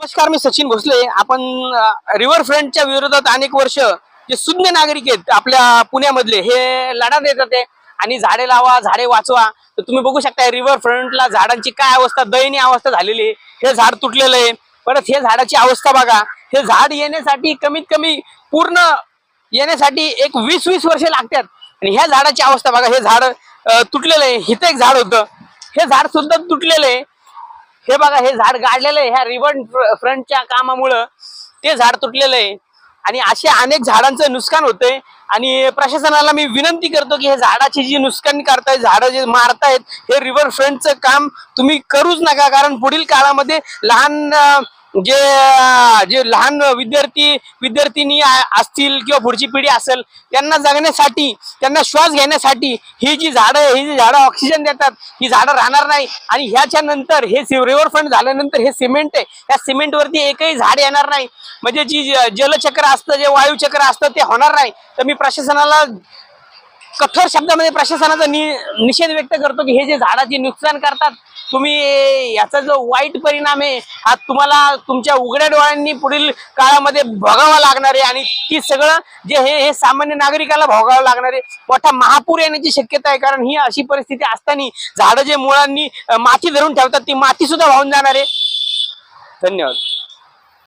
नमस्कार मी सचिन भोसले. आपण रिव्हर फ्रंटच्या विरोधात अनेक वर्ष जे शून्य नागरिक आहेत आपल्या पुण्यामधले हे लढा देत होते. आणि झाडे लावा झाडे वाचवा. तर तुम्ही बघू शकता रिव्हर फ्रंटला झाडांची काय अवस्था दयनीय अवस्था झालेली आहे. हे झाड तुटलेलं आहे. परत हे झाडाची अवस्था बघा. हे झाड येण्यासाठी कमीत कमी पूर्ण येण्यासाठी एक वीस वीस वर्षे लागतात. आणि ह्या झाडाची अवस्था बघा. हे झाड तुटलेलं आहे. इथं एक झाड होतं. हे झाड सुद्धा तुटलेलं आहे. हे बघा हे झाड गाडलेलं आहे. ह्या रिबन फ्रंटच्या कामामुळं ते झाड तुटलेलं आहे. आणि असे अनेक झाडांचं नुकसान होतंय. आणि प्रशासनाला मी विनंती करतो की हे झाडाची जी नुकसान करतायत झाडं जे मारतायत हे रिव्हर फ्रंटचं काम तुम्ही करूच नका. कारण पुढील काळामध्ये लहान जे जे लहान विद्यार्थी विद्यार्थिनी असतील किंवा पुढची पिढी असेल त्यांना जगण्यासाठी त्यांना श्वास घेण्यासाठी ही जी झाडं ही जी झाडं ऑक्सिजन देतात ही झाडं राहणार नाही. आणि ह्याच्या नंतर हे रिव्हर फ्रंट झाल्यानंतर हे सिमेंट आहे. त्या सिमेंटवरती एकही झाड येणार नाही. म्हणजे जी ज- जलचक्र असतं जे वायुचक्र असतं ते होणार नाही. तर मी प्रशासनाला कठोर शब्दामध्ये प्रशासनाचा नि- निषेध व्यक्त करतो की हे जे झाडाचे नुकसान करतात तुम्ही याचा जो वाईट परिणाम आहे हा तुम्हाला तुमच्या उघड्या डोळ्यांनी पुढील काळामध्ये भोगावा लागणार आहे आणि ती सगळं जे हे हे सामान्य नागरिकाला भोगावं लागणार आहे. मोठा महापूर येण्याची शक्यता आहे कारण ही अशी परिस्थिती असताना झाडं जे मुळांनी माती धरून ठेवतात ती माती सुद्धा वाहून जाणार आहे. धन्यवाद.